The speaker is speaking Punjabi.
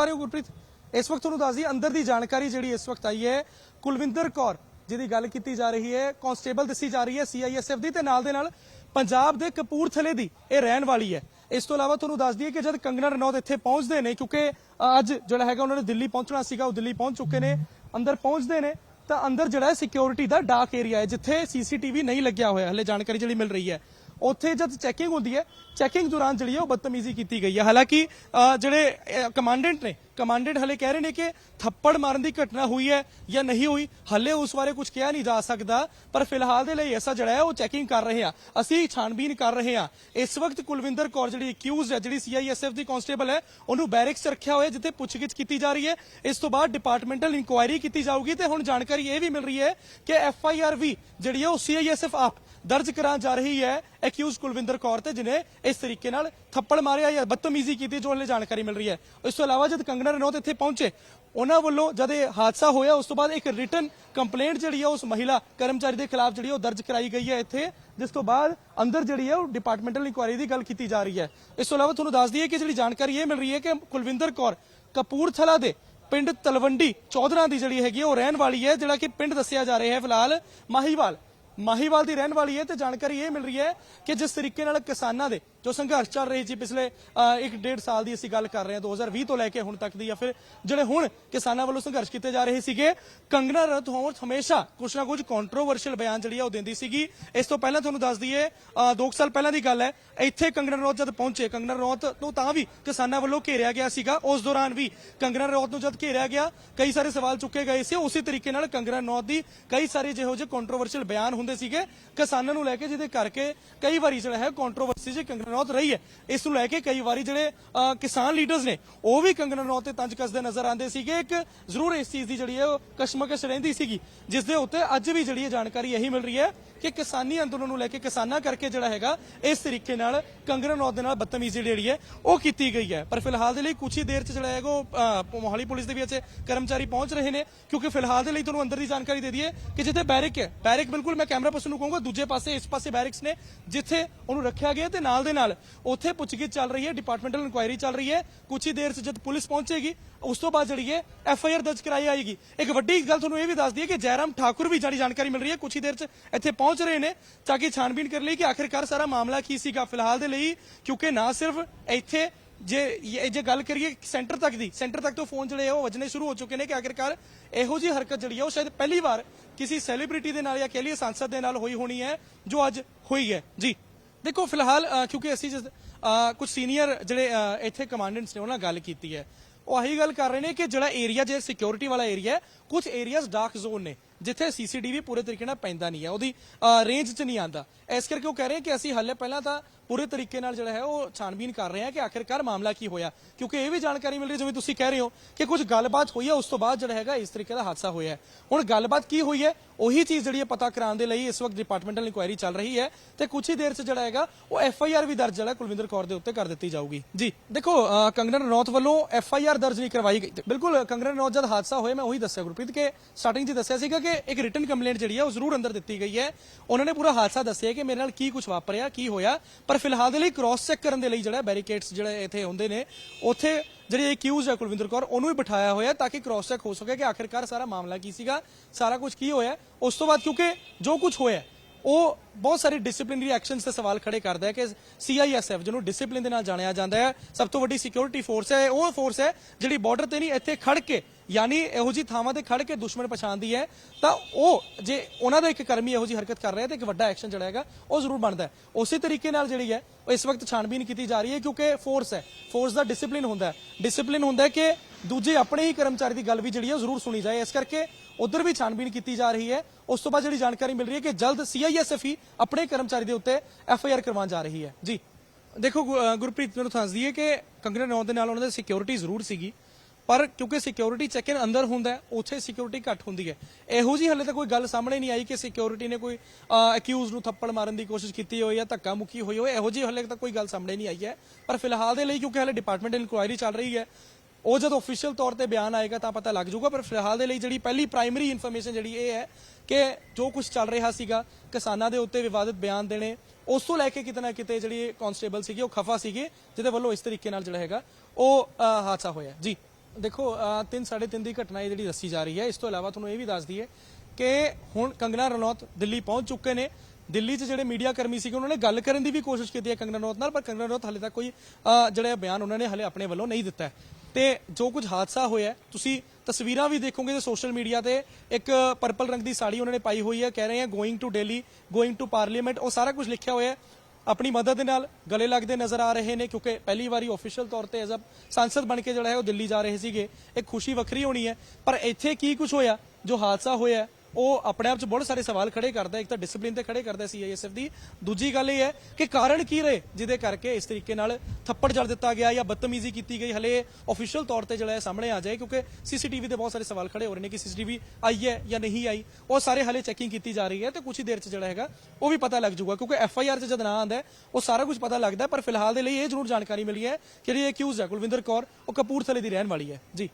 ਪਾ ਰਹੇ ਹੋ, ਗੁਰਪ੍ਰੀਤ? ਇਸ ਵਕਤ ਤੁਹਾਨੂੰ ਦੱਸ ਦਈਏ, ਅੰਦਰ ਦੀ ਜਾਣਕਾਰੀ ਜਿਹੜੀ ਇਸ ਵਕਤ ਆਈ ਹੈ, ਕੁਲਵਿੰਦਰ ਕੌਰ, ਜਿਹਦੀ ਗੱਲ ਕੀਤੀ ਜਾ ਰਹੀ ਹੈ, ਕਾਂਸਟੇਬਲ ਦੱਸੀ ਜਾ ਰਹੀ ਹੈ ਸੀਆਈਐਸਐਫ ਦੀ, ਤੇ ਨਾਲ ਦੇ ਨਾਲ ਪੰਜਾਬ ਦੇ ਕਪੂਰਥਲੇ ਦੀ ਇਹ ਰਹਿਣ ਵਾਲੀ ਹੈ। ਇਸ ਤੋਂ ਇਲਾਵਾ ਤੁਹਾਨੂੰ ਦੱਸ ਦਈਏ ਕਿ ਜਦ ਕੰਗਨਾ ਰਣੌਤ ਇੱਥੇ ਪਹੁੰਚਦੇ ਨੇ, ਕਿਉਂਕਿ ਅੱਜ ਜਿਹੜਾ ਹੈਗਾ ਉਹਨਾਂ ਨੇ ਦਿੱਲੀ ਪਹੁੰਚਣਾ ਸੀਗਾ, ਉਹ ਦਿੱਲੀ ਪਹੁੰਚ ਚੁੱਕੇ ਨੇ, ਅੰਦਰ ਪਹੁੰਚਦੇ ਨੇ, ਤਾਂ ਅੰਦਰ ਜਿਹੜਾ ਹੈ ਸਿਕਿਉਰਿਟੀ ਦਾ ਡਾਰਕ ਏਰੀਆ ਹੈ, ਜਿੱਥੇ ਸੀਸੀਟੀਵੀ ਨਹੀਂ ਲੱਗਿਆ ਹੋਇਆ, ਹਲੇ ਜਾਣਕਾਰੀ ਜਿਹੜੀ ਮਿਲ ਰਹੀ ਹੈ। ਉੱਥੇ ਜਦ ਚੈਕਿੰਗ ਹੁੰਦੀ ਹੈ ਚੈਕਿੰਗ ਦੌਰਾਨ ਜਿਹੜੀ ਹੈ ਉਹ ਬਦਤਮੀਜ਼ੀ ਕੀਤੀ ਗਈ ਹੈ। ਹਾਲਾਂਕਿ ਅ, ਜਿਹੜੇ ਕਮਾਂਡੈਂਟ ਨੇ ਕਮਾਂਡੈਂਟ ਹਲੇ ਕਹਿ ਰਹੇ ਨੇ ਕਿ ਥੱਪੜ ਮਾਰਨ ਦੀ ਘਟਨਾ ਹੋਈ ਹੈ ਜਾਂ ਨਹੀਂ ਹੋਈ ਹਲੇ ਉਸ ਬਾਰੇ ਕੁਝ ਕਿਹਾ ਨਹੀਂ ਜਾ ਸਕਦਾ ਪਰ ਫਿਲਹਾਲ ਦੇ ਲਈ ਐਸਾ ਜਿਹੜਾ ਹੈ ਉਹ ਚੈਕਿੰਗ ਕਰ ਰਹੇ ਆ ਅਸੀਂ ਛਾਣਬੀਨ ਕਰ ਰਹੇ ਆ ਇਸ ਵਕਤ ਕੁਲਵਿੰਦਰ ਕੌਰ ਜਿਹੜੀ ਅਕਿਊਜ਼ਡ ਹੈ ਜਿਹੜੀ ਸੀਆਈਐਸਐਫ ਦੀ ਕਾਂਸਟੇਬਲ ਹੈ ਉਹਨੂੰ ਬੈਰਿਕਸ 'ਚ ਰੱਖਿਆ ਹੋਇਆ ਜਿੱਥੇ ਪੁੱਛਗਿੱਛ ਕੀਤੀ ਜਾ ਰਹੀ ਹੈ। ਇਸ ਤੋਂ ਬਾਅਦ ਡਿਪਾਰਟਮੈਂਟਲ ਇਨਕੁਆਇਰੀ ਕੀਤੀ ਜਾਊਗੀ ਤੇ ਹੁਣ ਜਾਣਕਾਰੀ ਇਹ ਵੀ ਮਿਲ ਰਹੀ ਹੈ ਕਿ ਐਫਆਈਆਰ ਵੀ ਜਿਹੜੀ ਹੈ ਉਹ ਸੀਆਈਐਸਐਫ ਆਪ ਦਰਜ ਕਰਾਂ ਜਾ ਰਹੀ ਹੈ ਅਕਿਊਜ਼ ਕੁਲਵਿੰਦਰ ਕੌਰ ਤੇ, ਜਿਨੇ ਇਸ ਤਰੀਕੇ ਨਾਲ ਥੱਪੜ ਮਾਰਿਆ ਜਾਂ ਬਦਤਮੀਜ਼ੀ ਕੀਤੀ ਜੋ ਹਲੇ ਜਾਣਕਾਰੀ ਮਿਲ ਰਹੀ ਹੈ। ਇਸ ਤੋਂ ਇਲਾਵਾ ਜਦ ਕੰਗਣਾ ਰਣੌਤ ਇੱਥੇ ਪਹੁੰਚੇ, ਉਹਨਾਂ ਵੱਲੋਂ ਜਦ ਇਹ ਹਾਦਸਾ ਹੋਇਆ, ਉਸ ਤੋਂ ਬਾਅਦ ਇੱਕ ਰਿਟਨ ਕੰਪਲੇਂਟ ਜਿਹੜੀ ਹੈ ਉਸ ਮਹਿਲਾ ਕਰਮਚਾਰੀ ਦੇ ਖਿਲਾਫ ਜਿਹੜੀ ਹੈ ਉਹ ਦਰਜ ਕਰਾਈ ਗਈ ਹੈ ਇੱਥੇ, ਜਿਸ ਤੋਂ ਬਾਅਦ ਅੰਦਰ ਜਿਹੜੀ ਹੈ ਉਹ ਡਿਪਾਰਟਮੈਂਟਲ ਇਨਕੁਆਇਰੀ ਦੀ ਗੱਲ ਕੀਤੀ ਜਾ ਰਹੀ ਹੈ। ਇਸ ਤੋਂ ਇਲਾਵਾ ਤੁਹਾਨੂੰ ਦੱਸ ਦਈਏ ਕਿ ਜਿਹੜੀ ਜਾਣਕਾਰੀ ਇਹ ਮਿਲ ਰਹੀ ਹੈ ਕਿ ਕੁਲਵਿੰਦਰ ਕੌਰ ਕਪੂਰਥਲਾ ਦੇ ਪਿੰਡ ਤਲਵੰਡੀ ਚੌਧਰਾਂ ਦੀ ਜਿਹੜੀ ਹੈਗੀ ਉਹ ਰਹਿਣ ਵਾਲੀ ਹੈ, ਜਿਹੜਾ ਕਿ ਪਿੰਡ ਦੱਸਿਆ ਜਾ ਰਿਹਾ ਹੈ ਫਿਲਹਾਲ ਮਾਹੀਵਾਲ। ਮਾਹੀਵਾਲ ਦੀ ਰਹਿਣ ਵਾਲੀ ਹੈ ਤੇ ਜਾਣਕਾਰੀ ਇਹ ਮਿਲ ਰਹੀ ਹੈ ਕਿ ਜਿਸ ਤਰੀਕੇ ਨਾਲ ਕਿਸਾਨਾਂ ਦੇ ਜੋ ਸੰਘਰਸ਼ ਚੱਲ ਰਹੀ ਸੀ ਪਿਛਲੇ ਇੱਕ ਡੇਢ ਸਾਲ ਦੀ ਅਸੀਂ ਗੱਲ ਕਰ ਰਹੇ ਹਾਂ 2020 ਤੋਂ ਲੈ ਕੇ ਹੁਣ ਤੱਕ ਦੀ ਜਾਂ ਫਿਰ ਜਿਹੜੇ ਹੁਣ ਕਿਸਾਨਾਂ ਵੱਲੋਂ ਸੰਘਰਸ਼ ਕੀਤੇ ਜਾ ਰਹੇ ਸੀਗੇ ਕੰਗਨਾ ਰਣੌਤ ਹਮੇਸ਼ਾ ਕੁਛ ਨਾ ਕੁਝ ਕੰਟਰੋਵਰਸ਼ੀਅਲ ਬਿਆਨ ਜਿਹੜੀ ਆ ਉਹ ਦਿੰਦੀ ਸੀਗੀ। ਇਸ ਤੋਂ ਪਹਿਲਾਂ ਤੁਹਾਨੂੰ ਦੱਸ ਦਈਏ 2 ਸਾਲ ਪਹਿਲਾਂ ਦੀ ਗੱਲ ਹੈ, ਇੱਥੇ ਕੰਗਨਾ ਰਣੌਤ ਜਦ ਪਹੁੰਚੇ ਕੰਗਨਾ ਰਣੌਤ ਨੂੰ ਤਾਂ ਵੀ ਕਿਸਾਨਾਂ ਵੱਲੋਂ ਘੇਰਿਆ ਗਿਆ ਸੀਗਾ। ਉਸ ਦੌਰਾਨ ਵੀ ਕੰਗਨਾ ਰਣੌਤ ਨੂੰ ਜਦ ਘੇਰਿਆ ਗਿਆ, ਕਈ ਸਾਰੇ ਸਵਾਲ ਚੁੱਕੇ ਗਏ ਸੀ। ਉਸੇ ਤਰੀਕੇ ਨਾਲ ਕੰਗਨਾ ਰਣੌਤ ਦੀ ਕਈ ਸਾਰੇ ਜਿਹੋ ਜਿਹੇ ਕੰਟਰੋਵਰਸ਼ੀਅਲ ਬਿਆਨ ਹੁੰਦੇ ਸੀਗੇ, ਕਿਸਾਨਾਂ ਨੂੰ ਲੈ ਕੇ, ਜਿਹਦੇ ਕਰਕੇ ਕਈ ਵਾਰੀ ਜਿਹੜਾ ਹੈ ਕੰਟਰੋਵਰਸੀ 'ਚ ਕੰਗਨਾ ਰਣੌਤ ਰਹੀ ਹੈ। ਇਸ ਨੂੰ ਲੈ ਕੇ ਕਈ ਵਾਰੀ ਜਿਹੜੇ ਕਿਸਾਨ ਲੀਡਰਸ ਨੇ, ਉਹ ਵੀ ਕੰਗਨ ਰਣੌਤ ਤੇ ਤੰਜ ਕੱਸਦੇ ਨਜ਼ਰ ਆਉਂਦੇ ਸੀਗੇ। ਇੱਕ ਜ਼ਰੂਰ ਇਸ ਚੀਜ਼ ਦੀ ਜਿਹੜੀ ਹੈ, ਉਹ ਕਸ਼ਮਕਸ਼ ਰਹਿੰਦੀ ਸੀਗੀ, ਜਿਸ ਦੇ ਉੱਤੇ ਅੱਜ ਵੀ ਜਿਹੜੀ ਇਹ ਜਾਣਕਾਰੀ ਇਹੀ ਮਿਲ ਰਹੀ ਹੈ ਕਿ ਕਿਸਾਨੀ ਅੰਦੋਲਨ ਨੂੰ ਲੈ ਕੇ ਕਿਸਾਨਾਂ ਕਰਕੇ ਜਿਹੜਾ ਹੈਗਾ, ਇਸ ਤਰੀਕੇ ਨਾਲ ਕੰਗਨ ਰਣੌਤ ਦੇ ਨਾਲ ਬਦਤਮੀਜ਼ੀ ਜਿਹੜੀ ਹੈ, ਉਹ ਕੀਤੀ ਗਈ ਹੈ। ਪਰ ਫਿਲਹਾਲ ਦੇ ਲਈ ਕੁਝ ਹੀ ਦੇਰ ਚ ਜਿਹੜਾ ਹੈਗਾ, ਉਹ ਮੋਹਾਲੀ ਪੁਲਿਸ ਦੇ ਵਿੱਚ ਕਰਮਚਾਰੀ ਪਹੁੰਚ ਰਹੇ ਨੇ, ਕਿਉਂਕਿ ਫਿਲਹਾਲ ਦੇ ਲਈ ਤੁਹਾਨੂੰ ਅੰਦਰ ਦੀ ਜਾਣਕਾਰੀ ਦੇ ਦਈਏ ਕਿ ਜਿੱਥੇ ਬੈਰਿਕ ਹੈ। ਬੈਰਿਕ ਬਿਲਕੁਲ ਮੈਂ ਕੈਮਰਾ ਪਰਸਨ ਨੂੰ ਕਹੂੰਗਾ, ਦੂਜੇ ਪਾਸੇ, ਇਸ ਪਾਸੇ ਬੈਰਿਕਸ ਨੇ, ਜਿੱਥੇ ਉਹਨੂੰ ਰੱਖਿਆ ਗਿਆ ਤੇ ਨਾਲ ਦੇ ਨਾਲ ਉੱਥੇ ਪੁੱਛਗਿੱਛ ਚੱਲ ਰਹੀ ਹੈ ਡਿਪਾਰਟਮੈਂਟਲ ਇਨਕੁਆਇਰੀ ਚੱਲ ਰਹੀ ਹੈ। ਕੁਝ ਹੀ ਦੇਰ ਚ ਜਦ ਪੁਲਿਸ ਪਹੁੰਚੇਗੀ, ਉਸ ਤੋਂ ਬਾਅਦ ਜਿਹੜੀ ਹੈ ਐਫ ਆਈ ਆਰ ਦਰਜ ਕਰਾਈ ਆਏਗੀ ਇੱਕ ਵੱਡੀ ਗੱਲ ਤੁਹਾਨੂੰ ਇਹ ਵੀ ਦੱਸ ਦਈਏ ਕਿ ਜੈਰਾਮ ਠਾਕੁਰ ਵੀ ਜਿਹੜੀ ਜਾਣਕਾਰੀ ਮਿਲ ਰਹੀ ਹੈ ਕੁਝ ਹੀ ਦੇਰ ਚ ਇੱਥੇ ਪਹੁੰਚ ਰਹੇ ਨੇ, ਤਾਂ ਕਿ ਛਾਣਬੀਨ ਕਰ ਲਈ ਕਿ ਆਖਿਰਕਾਰ ਸਾਰਾ ਮਾਮਲਾ ਕੀ ਸੀਗਾ ਫਿਲਹਾਲ ਦੇ ਲਈ, ਕਿਉਂਕਿ ਨਾ ਸਿਰਫ ਇੱਥੇ ਜੇ ਜੇ ਗੱਲ ਕਰੀਏ ਸੈਂਟਰ ਤੱਕ ਦੀ, ਸੈਂਟਰ ਤੱਕ ਤੋਂ ਫੋਨ ਜਿਹੜੇ ਉਹ ਵੱਜਣੇ ਸ਼ੁਰੂ ਹੋ ਚੁੱਕੇ ਨੇ ਕਿ ਆਖਿਰਕਾਰ ਇਹੋ ਜੀ ਹਰਕਤ ਜਿਹੜੀ ਹੈ ਉਹ ਸ਼ਾਇਦ ਪਹਿਲੀ ਵਾਰ ਕਿਸੇ ਸੈਲੀਬ੍ਰਿਟੀ ਦੇ ਨਾਲ ਜਾਂ ਕਹਿ ਲਈਏ ਸੰਸਦ ਦੇ ਨਾਲ ਹੋਈ ਹੋਣੀ ਹੈ, ਜੋ ਅੱਜ ਹੋਈ ਹੈ। ਜੀ। ਦੇਖੋ, ਫਿਲਹਾਲ ਕਿਉਂਕਿ ਅਸੀਂ ਜਿਸ ਕੁਝ ਸੀਨੀਅਰ ਜਿਹੜੇ ਇੱਥੇ ਕਮਾਂਡੈਂਟਸ ਨੇ, ਉਹਨਾਂ ਨਾਲ ਗੱਲ ਕੀਤੀ ਹੈ। ਉਹ ਆਹੀ ਗੱਲ ਕਰ ਰਹੇ ਨੇ ਕਿ ਜਿਹੜਾ ਏਰੀਆ ਜੇ ਸਿਕਿਉਰਿਟੀ ਵਾਲਾ ਏਰੀਆ ਹੈ ਕੁਝ ਏਰੀਆਜ਼ ਡਾਰਕ ਜ਼ੋਨ ਨੇ। ਜਿੱਥੇ ਸੀਸੀਟੀਵੀ ਪੂਰੇ ਤਰੀਕੇ ਨਾਲ ਪੈਂਦਾ ਨਹੀਂ ਹੈ ਉਹਦੀ ਰੇਂਜ 'ਚ ਨਹੀਂ ਆਂਦਾ ਇਸ ਕਰਕੇ ਉਹ ਕਹਿ ਰਹੇ ਕਿ ਅਸੀਂ ਹੱਲੇ ਪਹਿਲਾਂ ਤਾਂ ਪੂਰੇ ਤਰੀਕੇ ਨਾਲ ਜਿਹੜਾ ਹੈ ਉਹ ਛਾਣਬੀਨ ਕਰ ਰਹੇ ਹਾਂ ਕਿ ਆਖਿਰਕਾਰ ਮਾਮਲਾ ਕੀ ਹੋਇਆ। ਕਿਉਂਕਿ ਇਹ ਵੀ ਜਾਣਕਾਰੀ ਮਿਲ ਰਹੀ ਜਿਵੇਂ ਤੁਸੀਂ ਕਹਿ ਰਹੇ ਹੋ ਕਿ ਕੁਝ ਗੱਲਬਾਤ ਹੋਈ ਹੈ ਉਸ ਤੋਂ ਬਾਅਦ ਜਿਹੜਾ ਹੈਗਾ ਇਸ ਤਰੀਕੇ ਦਾ ਹਾਦਸਾ ਹੋਇਆ ਹੈ। ਹੁਣ ਗੱਲਬਾਤ ਕੀ ਹੋਈ ਹੈ ਉਹੀ ਚੀਜ਼ ਜਿਹੜੀ ਹੈ ਪਤਾ ਕਰਾਉਣ ਦੇ ਲਈ ਇਸ ਵਕਤ ਡਿਪਾਰਟਮੈਂਟਲ ਇਨਕੁਆਇਰੀ ਚੱਲ ਰਹੀ ਹੈ ਤੇ ਕੁਝ ਹੀ ਦੇਰ 'ਚ ਜਿਹੜਾ ਹੈਗਾ ਉਹ ਐਫ ਆਈ ਆਰ ਵੀ ਦਰਜ ਜਿਹੜਾ ਕੁਲਵਿੰਦਰ ਕੌਰ ਦੇ ਉੱਤੇ ਕਰ ਦਿੱਤੀ ਜਾਊਗੀ। ਜੀ ਦੇਖੋ ਅ, ਕੰਗਨਾ ਰਣੌਤ ਵੱਲੋਂ ਐਫ ਆਈ ਆਰ ਦਰਜ ਨਹੀਂ ਕਰਵਾਈ ਗਈ। ਬਿਲਕੁਲ ਕੰਗਨਾ ਰਣੌਤ ਜਦ ਹਾਦਸਾ ਹੋਇਆ ਮੈਂ ਉਹੀ ਦੱਸਿਆ ਗੁਰਪ੍ਰੀਤ ਕਿ ਸਟਾਰਟਿੰਗ 'ਚ ਦੱਸਿਆ ਸੀਗਾ ਕਿ ਇੱਕ ਰਿਟਨ ਕੰਪਲੇਂਟ ਜਿਹੜੀ ਹੈ ਉਹ ਜ਼ਰੂਰ ਅੰਦਰ ਦਿੱਤੀ ਗਈ ਹੈ। ਉਹਨਾਂ ਨੇ ਪੂਰਾ ਹਾਦਸਾ ਦੱਸਿਆ ਕਿ ਮੇਰੇ ਨਾਲ ਕੀ ਕੁਝ ਵਾਪਰਿਆ, ਕੀ ਹੋਇਆ। ਪਰ ਫਿਲਹਾਲ ਦੇ ਲਈ ਕ੍ਰਾਸ ਚੈੱਕ ਕਰਨ ਦੇ ਲਈ ਜਿਹੜਾ ਬੈਰੀਕੇਡਸ ਜਿਹੜੇ ਇੱਥੇ ਹੁੰਦੇ ਨੇ, ਉੱਥੇ ਜਿਹੜੀ ਅਕਿਊਜ਼ ਹੈ ਕੁਲਵਿੰਦਰ ਕੌਰ, ਉਹਨੂੰ ਵੀ ਬਿਠਾਇਆ ਹੋਇਆ ਤਾਂ ਕਿ ਕ੍ਰਾਸ ਚੈੱਕ ਹੋ ਸਕੇ ਕਿ ਆਖਿਰਕਾਰ ਸਾਰਾ ਮਾਮਲਾ ਕੀ ਸੀਗਾ, ਸਾਰਾ ਕੁਝ ਕੀ ਹੋਇਆ। ਉਸ ਤੋਂ ਬਾਅਦ ਕਿਉਂਕਿ ਜੋ ਕੁਝ ਹੋਇਆ, ਉਹ ਬਹੁਤ ਸਾਰੇ ਡਿਸਪਲਿਨਰੀ ਐਕਸ਼ਨਸ ਤੇ ਸਵਾਲ ਖੜੇ ਕਰਦਾ ਹੈ ਕਿ ਸੀਆਈਐਸਐਫ ਜਿਹਨੂੰ ਡਿਸਪਲਿਨ ਦੇ ਨਾਲ ਜਾਣਿਆ ਜਾਂਦਾ ਹੈ, ਸਭ ਤੋਂ ਵੱਡੀ ਸਿਕਿਉਰਿਟੀ ਫੋਰਸ ਹੈ, ਉਹ ਫੋਰਸ ਹੈ ਜਿਹੜੀ ਬਾਰਡਰ ਤੇ ਨਹੀਂ, ਇੱਥੇ ਖੜ ਕੇ ਯਾਨੀ ਇਹੋ ਜੀ ਥਾਵਾਂ ਤੇ ਖੜ ਕੇ ਦੁਸ਼ਮਣ ਪਛਾਣਦੀ ਹੈ, ਤਾਂ ਉਹ ਜੇ ਉਹਨਾਂ ਦਾ ਇੱਕ ਕਰਮੀ ਇਹੋ ਜੀ ਹਰਕਤ ਕਰ ਰਿਹਾ ਤੇ ਇੱਕ ਵੱਡਾ ਐਕਸ਼ਨ ਜਿਹੜਾ ਹੈਗਾ, ਉਹ ਜ਼ਰੂਰ ਬਣਦਾ ਹੈ। ਉਸੇ ਤਰੀਕੇ ਨਾਲ ਜਿਹੜੀ ਹੈ, ਉਹ ਇਸ ਵਕਤ ਛਾਣਬੀਨ ਕੀਤੀ ਜਾ ਰਹੀ ਹੈ ਕਿਉਂਕਿ ਫੋਰਸ ਹੈ। ਫੋਰਸ ਦਾ ਡਿਸਪਲਿਨ ਹੁੰਦਾ ਹੈ। ਡਿਸਪਲਿਨ ਹੁੰਦਾ ਹੈ ਕਿ ਦੂਜੇ ਆਪਣੇ ਹੀ ਕਰਮਚਾਰੀ ਦੀ ਗੱਲ ਵੀ ਜਿਹੜੀ ਹੈ ਜ਼ਰੂਰ ਸੁਣੀ ਜਾਏ। ਇਸ ਕਰਕੇ ਉਧਰ ਵੀ ਛਾਣਬੀਨ ਕੀਤੀ ਜਾ ਰਹੀ ਹੈ। ਉਸ ਤੋਂ ਬਾਅਦ ਜਿਹੜੀ ਜਾਣਕਾਰੀ ਮਿਲ ਰਹੀ ਹੈ ਕਿ ਜਲਦ ਸੀਆਈਐਸਐਫ ਹੀ ਆਪਣੇ ਕਰਮਚਾਰੀ ਦੇ ਉੱਤੇ ਐਫਆਈਆਰ ਕਰਵਾਉਣ ਜਾ ਰਹੀ ਹੈ। ਜੀ। ਦੇਖੋ, ਗੁ- ਗੁਰਪ੍ਰੀਤ, ਮੈਨੂੰ ਦੱਸਦੀ ਹੈ ਕਿ ਕੰਗਨਾ ਰਣੌਤ ਦੇ ਨਾਲ ਉਹਨਾਂ ਦੀ ਸਿਕਿਉਰਿਟੀ ਜ਼ਰੂਰ ਸੀਗੀ। ਪਰ ਕਿਉਂਕਿ ਸਿਕਿਉਰਿਟੀ ਚੈੱਕ ਇਨ ਅੰਦਰ ਹੁੰਦਾ ਉੱਥੇ ਸਿਕਿਉਰਿਟੀ ਘੱਟ ਹੁੰਦੀ ਹੈ। ਇਹੋ ਜੀ ਹਲੇ ਤੱਕ ਕੋਈ ਗੱਲ ਸਾਹਮਣੇ ਨਹੀਂ ਆਈ ਕਿ ਸਿਕਿਉਰਿਟੀ ਨੇ ਕੋਈ ਅਕਿਊਜ਼ ਨੂੰ ਥੱਪੜ ਮਾਰਨ ਦੀ ਕੋਸ਼ਿਸ਼ ਕੀਤੀ ਹੋਈ ਜਾਂ ਧੱਕਾ ਮੁੱਕੀ ਹੋਈ ਹੋਵੇ ਇਹੋ ਜੀ ਹਲੇ ਤੱਕ ਕੋਈ ਗੱਲ ਸਾਹਮਣੇ ਨਹੀਂ ਆਈ ਹੈ। ਪਰ ਫਿਲਹਾਲ ਦੇ ਲਈ ਕਿਉਂਕਿ ਹਲੇ ਡਿਪਾਰਟਮੈਂਟ ਇਨਕੁਆਇਰੀ ਚੱਲ ਰਹੀ ਹੈ, ਉਹ ਜਦੋਂ ਅਫੀਸ਼ੀਅਲ ਤੌਰ ਤੇ ਬਿਆਨ ਆਏਗਾ ਤਾਂ ਪਤਾ ਲੱਗ ਜਾਊਗਾ, ਪਰ ਫਿਲਹਾਲ ਦੇ ਲਈ ਜਿਹੜੀ ਪਹਿਲੀ ਪ੍ਰਾਇਮਰੀ ਇਨਫੋਰਮੇਸ਼ਨ ਜਿਹੜੀ ਇਹ ਹੈ ਕਿ ਜੋ ਕੁਝ ਚੱਲ ਰਿਹਾ ਸੀਗਾ, ਕਿਸਾਨਾਂ ਦੇ ਉੱਤੇ ਵਿਵਾਦਿਤ ਬਿਆਨ ਦੇਣੇ, ਉਸ ਤੋਂ ਲੈ ਕੇ ਕਿਤੇ ਨਾ ਕਿਤੇ ਜਿਹੜੀ ਕਾਂਸਟੇਬਲ ਸੀਗੇ, ਉਹ ਖਫਾ ਸੀਗੇ, ਜਿਹਦੇ ਵੱਲੋਂ ਇਸ ਤਰੀਕੇ ਨਾਲ ਜਿਹੜਾ ਹੈਗਾ, ਉਹ ਹਾਦਸਾ ਹੋਇਆ ਜੀ। ਦੇਖੋ ਅਹ ਤਿੰਨ ਸਾਢੇ ਤਿੰਨ ਦੀ ਘਟਨਾ ਇਹ ਜਿਹੜੀ ਦੱਸੀ ਜਾ ਰਹੀ ਹੈ, ਇਸ ਤੋਂ ਇਲਾਵਾ ਤੁਹਾਨੂੰ ਇਹ ਵੀ ਦੱਸ ਦਈਏ ਕਿ ਹੁਣ ਕੰਗਨਾ ਰਣੌਤ ਦਿੱਲੀ ਪਹੁੰਚ ਚੁੱਕੇ ਨੇ ਦਿੱਲੀ 'ਚ ਜਿਹੜੇ ਮੀਡੀਆ ਕਰਮੀ ਸੀਗੇ, ਉਹਨਾਂ ਨੇ ਗੱਲ ਕਰਨ ਦੀ ਵੀ ਕੋਸ਼ਿਸ਼ ਕੀਤੀ ਹੈ ਕੰਗਨਾ ਰਣੌਤ ਨਾਲ, ਪਰ ਕੰਗਨਾ ਰਣੌਤ ਹਾਲੇ ਤੱਕ ਕੋਈ ਜਿਹੜਾ ਬਿਆਨ ਉਹਨਾਂ ਨੇ ਹਾਲੇ ਆਪਣੇ ਵੱਲੋਂ ਨਹੀਂ ਦਿੱਤਾ ਹੈ। ਤੇ ਜੋ ਕੁਝ ਹਾਦਸਾ ਹੋਇਆ ਤੁਸੀਂ ਤਸਵੀਰਾਂ ਵੀ ਦੇਖੋਗੇ ਤੇ ਸੋਸ਼ਲ ਮੀਡੀਆ ਤੇ, ਇੱਕ ਪਰਪਲ ਰੰਗ ਦੀ ਸਾੜੀ ਉਹਨਾਂ ਨੇ ਪਾਈ ਹੋਈ ਹੈ, ਕਹਿ ਰਹੇ ਹੈ going to Delhi going to parliament ਉਹ ਸਾਰਾ ਕੁਝ ਲਿਖਿਆ ਹੋਇਆ ਹੈ ਆਪਣੀ ਮਦਦ ਦੇ ਨਾਲ ਗਲੇ ਲੱਗਦੇ ਨਜ਼ਰ ਆ ਰਹੇ ਨੇ, ਕਿਉਂਕਿ ਪਹਿਲੀ ਵਾਰੀ ਆਫੀਸ਼ੀਅਲ ਤੌਰ ਤੇ ਐਜ਼ ਅ ਸੰਸਦ ਬਣ ਕੇ ਜਿਹੜਾ ਹੈ ਉਹ ਦਿੱਲੀ ਜਾ ਰਹੇ ਸੀਗੇ। ਇਹ ਖੁਸ਼ੀ ਵੱਖਰੀ ਹੋਣੀ ਹੈ, ਪਰ ਇੱਥੇ ਕੀ ਕੁਝ ਹੋਇਆ, ਜੋ ਹਾਦਸਾ ਹੋਇਆ ਉਹ ਆਪਣੇ ਆਪ 'ਚ ਬਹੁਤ ਸਾਰੇ ਸਵਾਲ ਖੜੇ ਕਰਦਾ ਇੱਕ ਤਾਂ ਡਿਸਪਲਿਨ ਤੇ ਖੜੇ ਕਰਦਾ ਸੀਆਈਐਸਐਫ ਦੀ। ਦੂਜੀ ਗੱਲ ਇਹ ਹੈ ਕਿ ਕਾਰਨ ਕੀ ਰਹੇ, ਜਿਹਦੇ ਕਰਕੇ ਇਸ ਤਰੀਕੇ ਨਾਲ ਥੱਪੜ ਜੜ ਦਿੱਤਾ ਗਿਆ ਜਾਂ ਬਦਤਮੀਜ਼ੀ ਕੀਤੀ ਗਈ। ਹਲੇ ਆਫੀਸ਼ੀਅਲ ਤੌਰ ਤੇ ਜਿਹੜਾ ਹੈ ਸਾਹਮਣੇ ਆ ਜਾਏ, ਕਿਉਂਕਿ ਸੀਸੀਟੀਵੀ ਦੇ ਬਹੁਤ ਸਾਰੇ ਸਵਾਲ ਖੜੇ ਹੋ ਰਹੇ ਨੇ ਕਿ ਸੀਸੀਟੀਵੀ ਆਈ ਹੈ ਜਾਂ ਨਹੀਂ ਆਈ। ਉਹ ਸਾਰੇ ਹਲੇ ਚੈਕਿੰਗ ਕੀਤੀ ਜਾ ਰਹੀ ਹੈ ਤੇ ਕੁਝ ਹੀ ਦੇਰ 'ਚ ਜਿਹੜਾ ਹੈਗਾ, ਉਹ ਵੀ ਪਤਾ ਲੱਗ ਜਾਊਗਾ, ਕਿਉਂਕਿ ਐਫਆਈਆਰ 'ਚ ਜਦ ਨਾ ਆਉਂਦਾ ਉਹ ਸਾਰਾ ਕੁਝ ਪਤਾ ਲੱਗਦਾ ਪਰ ਫਿਲਹਾਲ ਦੇ ਲਈ ਇਹ ਜ਼ਰੂਰ ਜਾਣਕਾਰੀ ਮਿਲੀ ਹੈ ਕਿ ਜਿਹੜੀ ਅਕਿਊਜ਼ ਹੈ ਕੁਲਵਿੰਦਰ ਕੌਰ, ਉਹ ਕਪੂਰਥਲੇ ਦੀ ਰਹਿਣ ਵਾਲੀ ਹੈ। ਜੀ।